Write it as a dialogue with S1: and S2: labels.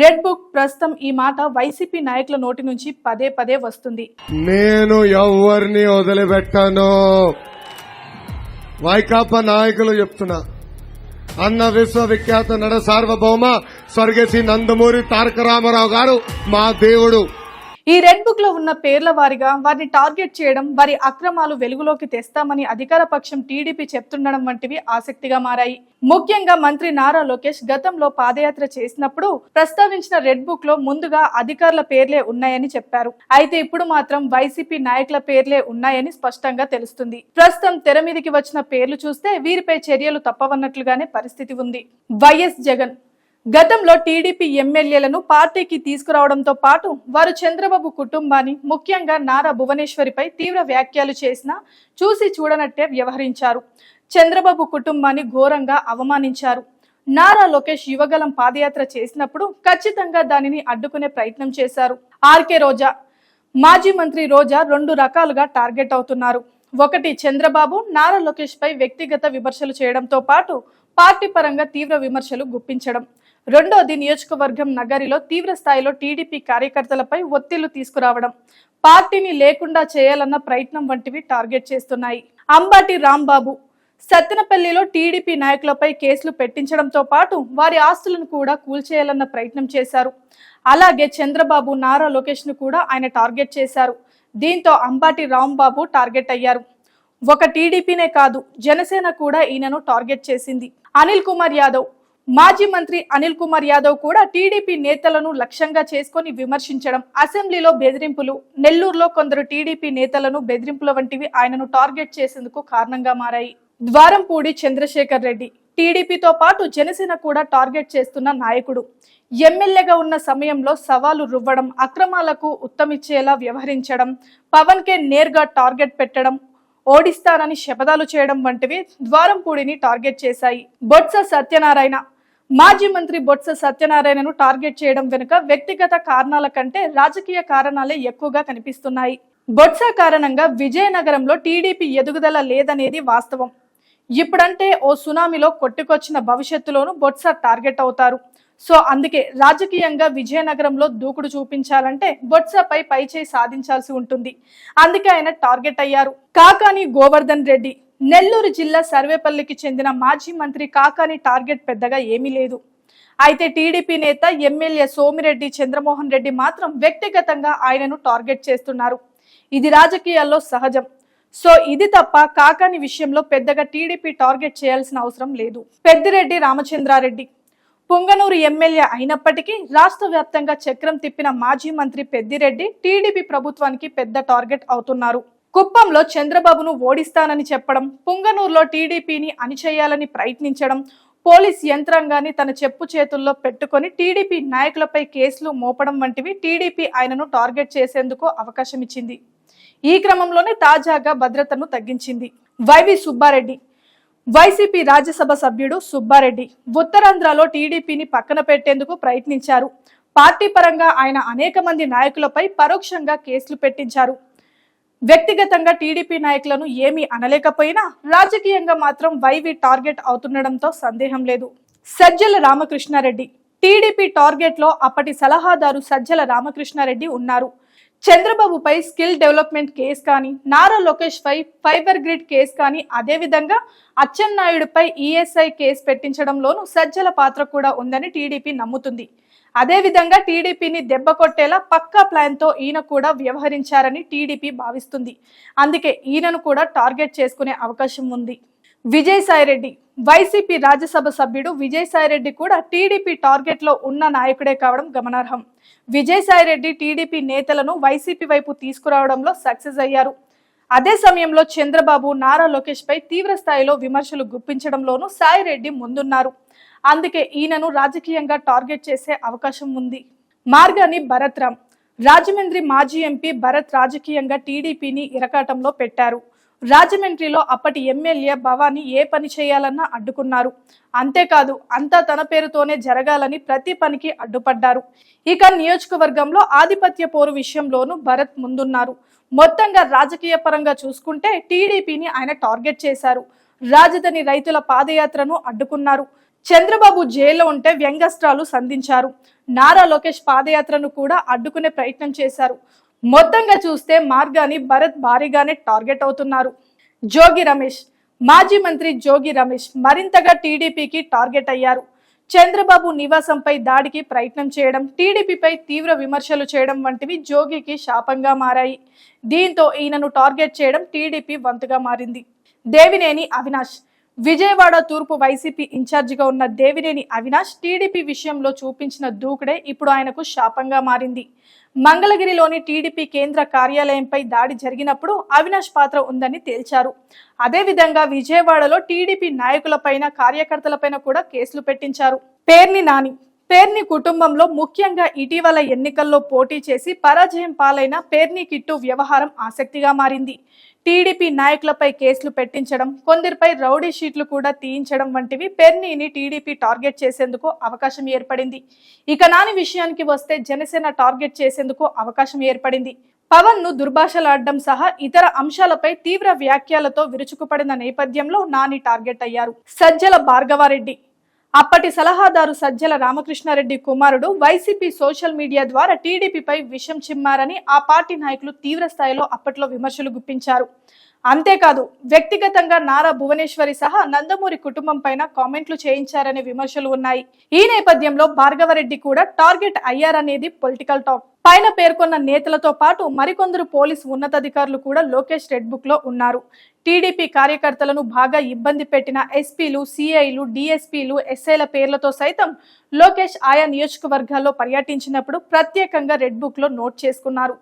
S1: Red book ప్రస్తుతం ఈ మాట వైసీపీ నాయకుల నోటి నుంచి పదే పదే వస్తుంది.
S2: నేను ఎవరిని వదిలిపెట్టాను. వైకాపా నాయకులు చెప్తున్నా. అన్న విశ్వవిఖ్యాత నడ సార్వభౌమ స్వర్గశ్రీ నందమూరి తారక రామారావు గారు మా దేవుడు.
S1: ఈ రెడ్ బుక్లో ఉన్న పేర్ల వారిగా వారిని టార్గెట్ చేయడం వారి అక్రమాలు వెలుగులోకి తెస్తామని అధికార పక్షం టీడీపీ చెప్తుండడం వంటివి ఆసక్తిగా మారాయి. ముఖ్యంగా మంత్రి నారా లోకేష్ గతంలో పాదయాత్ర చేసినప్పుడు ప్రస్తావించిన రెడ్ బుక్లో ముందుగా అధికారుల పేర్లే ఉన్నాయని చెప్పారు. అయితే ఇప్పుడు మాత్రం వైసీపీ నాయకుల పేర్లే ఉన్నాయని స్పష్టంగా తెలుస్తుంది. ప్రస్తుతం తెర మీదకి వచ్చిన పేర్లు చూస్తే వీరిపై చర్యలు తప్పవన్నట్లుగానే పరిస్థితి ఉంది. వైఎస్ జగన్ గతంలో టీడీపీ ఎమ్మెల్యేలను పార్టీకి తీసుకురావడంతో పాటు వారు చంద్రబాబు కుటుంబాన్ని ముఖ్యంగా నారా భువనేశ్వరిపై తీవ్ర వ్యాఖ్యలు చేసినా చూసి చూడనట్టే వ్యవహరించారు. చంద్రబాబు కుటుంబాన్ని ఘోరంగా అవమానించారు. నారా లోకేష్ యువగలం పాదయాత్ర చేసినప్పుడు ఖచ్చితంగా దానిని అడ్డుకునే ప్రయత్నం చేశారు. ఆర్కే రోజా మాజీ మంత్రి రోజా రెండు రకాలుగా టార్గెట్ అవుతున్నారు. ఒకటి చంద్రబాబు నారా లోకేష్ పై వ్యక్తిగత విమర్శలు చేయడంతో పాటు పార్టీ పరంగా తీవ్ర విమర్శలు గుప్పించడం. రెండోది నియోజకవర్గం నగరిలో తీవ్ర స్థాయిలో టీడీపీ కార్యకర్తలపై ఒత్తిళ్ళు తీసుకురావడం. పార్టీని లేకుండా చేయాలన్న ప్రయత్నం వంటివి టార్గెట్ చేస్తున్నాయి. అంబాటి రాంబాబు సత్తెనపల్లిలో టీడీపీ నాయకులపై కేసులు పెట్టించడంతో పాటు వారి ఆస్తులను కూడా కూల్చేయాలన్న ప్రయత్నం చేశారు. అలాగే చంద్రబాబు నారా లోకేష్ను కూడా ఆయన టార్గెట్ చేశారు. దీంతో అంబాటి రాంబాబు టార్గెట్ అయ్యారు. ఒక టీడీపీనే కాదు జనసేన కూడా ఈయనను టార్గెట్ చేసింది. అనిల్ కుమార్ యాదవ్ మాజీ మంత్రి అనిల్ కుమార్ యాదవ్ కూడా టీడీపీ నేతలను లక్ష్యంగా చేసుకొని విమర్శించడం అసెంబ్లీలో బెదిరింపులు నెల్లూరులో కొందరు టీడీపీ నేతలను బెదిరింపుల వంటివి ఆయనను టార్గెట్ చేసేందుకు కారణంగా మారాయి. ద్వారంపూడి చంద్రశేఖర్ రెడ్డి టీడీపీతో పాటు జనసేన కూడా టార్గెట్ చేస్తున్న నాయకుడు. ఎమ్మెల్యేగా ఉన్న సమయంలో సవాలు రువ్వడం అక్రమాలకు ఉత్తమిచ్చేలా వ్యవహరించడం పవన్ కే నేర్గా టార్గెట్ పెట్టడం ఓడిస్తానని శపథాలు చేయడం వంటివి ద్వారంపూడిని టార్గెట్ చేశాయి. బొత్స సత్యనారాయణ మాజీ మంత్రి బొత్స సత్యనారాయణను టార్గెట్ చేయడం వెనుక వ్యక్తిగత కారణాల కంటే రాజకీయ కారణాలే ఎక్కువగా కనిపిస్తున్నాయి. బొత్స కారణంగా విజయనగరంలో టీడీపీ ఎదుగుదల లేదనేది వాస్తవం. ఇప్పుడంటే ఓ సునామీలో కొట్టుకొచ్చిన భవిష్యత్తులోనూ బొత్స టార్గెట్ అవుతారు. సో అందుకే రాజకీయంగా విజయనగరంలో దూకుడు చూపించాలంటే బొత్సపై పైచేయి సాధించాల్సి ఉంటుంది. అందుకే ఆయన టార్గెట్ అయ్యారు. కాకాని గోవర్ధన్ రెడ్డి నెల్లూరు జిల్లా సర్వేపల్లికి చెందిన మాజీ మంత్రి కాకాని టార్గెట్ పెద్దగా ఏమీ లేదు. అయితే టీడీపీ నేత ఎమ్మెల్యే సోమిరెడ్డి చంద్రమోహన్ రెడ్డి మాత్రం వ్యక్తిగతంగా ఆయనను టార్గెట్ చేస్తున్నారు. ఇది రాజకీయాల్లో సహజం. సో ఇది తప్ప కాకాని విషయంలో పెద్దగా టీడీపీ టార్గెట్ చేయాల్సిన అవసరం లేదు. పెద్దిరెడ్డి రామచంద్రారెడ్డి. పుంగనూరు ఎమ్మెల్యే అయినప్పటికీ రాష్ట్ర వ్యాప్తంగా చక్రం తిప్పిన మాజీ మంత్రి పెద్దిరెడ్డి టీడీపీ ప్రభుత్వానికి పెద్ద టార్గెట్ అవుతున్నారు. కుప్పంలో చంద్రబాబును ఓడిస్తానని చెప్పడం పుంగనూరులో టీడీపీని అణిచేయాలని ప్రయత్నించడం పోలీస్ యంత్రాంగాన్ని తన చెప్పు చేతుల్లో పెట్టుకొని టీడీపీ నాయకులపై కేసులు మోపడం వంటివి టీడీపీ ఆయనను టార్గెట్ చేసేందుకు అవకాశం ఇచ్చింది ఈ క్రమంలోనే తాజాగా భద్రతను తగ్గించింది. వైవి సుబ్బారెడ్డి వైసీపీ రాజ్యసభ సభ్యుడు సుబ్బారెడ్డి ఉత్తరాంధ్రలో టీడీపీని పక్కన పెట్టేందుకు ప్రయత్నించారు. పార్టీ పరంగా ఆయన అనేక మంది నాయకులపై పరోక్షంగా కేసులు పెట్టించారు. వ్యక్తిగతంగా టీడీపీ నాయకులను ఏమీ అనలేకపోయినా రాజకీయంగా మాత్రం వైవి టార్గెట్ అవుతుండడంతో సందేహం లేదు. సజ్జల రామకృష్ణారెడ్డి. టీడీపీ టార్గెట్లో అప్పటి సలహాదారు సజ్జల రామకృష్ణారెడ్డి ఉన్నారు. చంద్రబాబుపై స్కిల్ డెవలప్మెంట్ కేసు కానీ నారా లోకేష్ పై ఫైబర్ గ్రిడ్ కేసు కానీ అదేవిధంగా అచ్చెన్నాయుడుపై ఈఎస్ఐ కేసు పెట్టించడంలోనూ సజ్జల పాత్ర కూడా ఉందని టీడీపీ నమ్ముతుంది. అదేవిధంగా టీడీపీని దెబ్బ కొట్టేలా పక్కా ప్లాన్తో ఈయన కూడా వ్యవహరించారని టీడీపీ భావిస్తుంది. అందుకే ఈయనను కూడా టార్గెట్ చేసుకునే అవకాశం ఉంది. విజయసాయిరెడ్డి వైసీపీ రాజ్యసభ సభ్యుడు విజయసాయిరెడ్డి కూడా టీడీపీ టార్గెట్లో ఉన్న నాయకుడే కావడం గమనార్హం. విజయసాయిరెడ్డి టీడీపీ నేతలను వైసీపీ వైపు తీసుకురావడంలో సక్సెస్ అయ్యారు. అదే సమయంలో చంద్రబాబు నారా లోకేష్ పై తీవ్ర స్థాయిలో విమర్శలు గుప్పించడంలోనూ సాయిరెడ్డి ముందున్నారు. అందుకే ఈయనను రాజకీయంగా టార్గెట్ చేసే అవకాశం ఉంది. మార్గాని భరత్రామ్. రాజమండ్రి మాజీ ఎంపీ భరత్ రాజకీయంగా టీడీపీని ఇరకాటంలో పెట్టారు. రాజమండ్రిలో అప్పటి ఎమ్మెల్యే భవానీ ఏ పని చేయాలన్నా అడ్డుకున్నారు. అంతేకాదు అంతా తన పేరుతోనే జరగాలని ప్రతి పనికి అడ్డుపడ్డారు. ఇక నియోజకవర్గంలో ఆధిపత్య పోరు విషయంలోనూ భరత్ ముందున్నారు. మొత్తంగా రాజకీయ పరంగా చూసుకుంటే టీడీపీని ఆయన టార్గెట్ చేశారు. రాజధాని రైతుల పాదయాత్రను అడ్డుకున్నారు. చంద్రబాబు జైల్లో ఉంటే వ్యంగ్యస్త్రాలు సంధించారు. నారా లోకేష్ పాదయాత్రను కూడా అడ్డుకునే ప్రయత్నం చేశారు. మొత్తంగా చూస్తే మార్గాని భరత్ భారీగానే టార్గెట్ అవుతున్నారు. జోగి రమేష్ మాజీ మంత్రి జోగి రమేష్ మరింతగా టీడీపీకి టార్గెట్ అయ్యారు. చంద్రబాబు నివాసంపై దాడికి ప్రయత్నం చేయడం టీడీపీపై తీవ్ర విమర్శలు చేయడం వంటివి జోగికి శాపంగా మారాయి. దీంతో ఈయనను టార్గెట్ చేయడం టీడీపీ వంతుగా మారింది. దేవినేని అవినాష్ విజయవాడ తూర్పు వైసీపీ ఇన్ఛార్జిగా ఉన్న దేవినేని అవినాష్ టీడీపీ విషయంలో చూపించిన దూకుడే ఇప్పుడు ఆయనకు శాపంగా మారింది. మంగళగిరిలోని టీడీపీ కేంద్ర కార్యాలయంపై దాడి జరిగినప్పుడు అవినాష్ పాత్ర ఉందని తేల్చారు. అదేవిధంగా విజయవాడలో టీడీపీ నాయకులపైన కార్యకర్తలపైన కూడా కేసులు పెట్టించారు. పేర్ని నాని. పేర్ని కుటుంబంలో ముఖ్యంగా ఇటీవల ఎన్నికల్లో పోటీ చేసి పరాజయం పాలైన పేర్ని కిట్టు వ్యవహారం ఆసక్తిగా మారింది. టీడీపీ నాయకులపై కేసులు పెట్టించడం కొందరిపై రౌడీ షీట్లు కూడా తీయించడం వంటివి పెర్నీని టీడీపీ టార్గెట్ చేసేందుకు అవకాశం ఏర్పడింది. ఇక నాని విషయానికి వస్తే జనసేన టార్గెట్ చేసేందుకు అవకాశం ఏర్పడింది. పవన్ను దుర్భాషలాడడం సహా ఇతర అంశాలపై తీవ్ర వ్యాఖ్యలతో విరుచుకుపడిన నేపథ్యంలో నాని టార్గెట్ అయ్యారు. సజ్జల భార్గవారెడ్డి అప్పటి సలహాదారు సజ్జల రామకృష్ణారెడ్డి కుమారుడు వైసీపీ సోషల్ మీడియా ద్వారా టీడీపీపై విషం చిమ్మారని ఆ పార్టీ నాయకులు తీవ్ర స్థాయిలో అప్పట్లో విమర్శలు గుప్పించారు. అంతేకాదు వ్యక్తిగతంగా నారా భువనేశ్వరి సహా నందమూరి కుటుంబం పైన కామెంట్లు చేయించారనే విమర్శలు ఉన్నాయి. ఈ నేపథ్యంలో భార్గవరెడ్డి కూడా టార్గెట్ అయ్యారనేది పొలిటికల్ టాక్. పైన పేర్కొన్న నేతలతో పాటు మరికొందరు పోలీస్ ఉన్నతాధికారులు కూడా లోకేష్ రెడ్ బుక్లో ఉన్నారు. టీడీపీ కార్యకర్తలను బాగా ఇబ్బంది పెట్టిన ఎస్పీలు సిఐలు డిఎస్పీలు ఎస్ఐల పేర్లతో సైతం లోకేష్ ఆయా నియోజకవర్గాల్లో పర్యటించినప్పుడు ప్రత్యేకంగా రెడ్ బుక్లో నోట్ చేసుకున్నారు.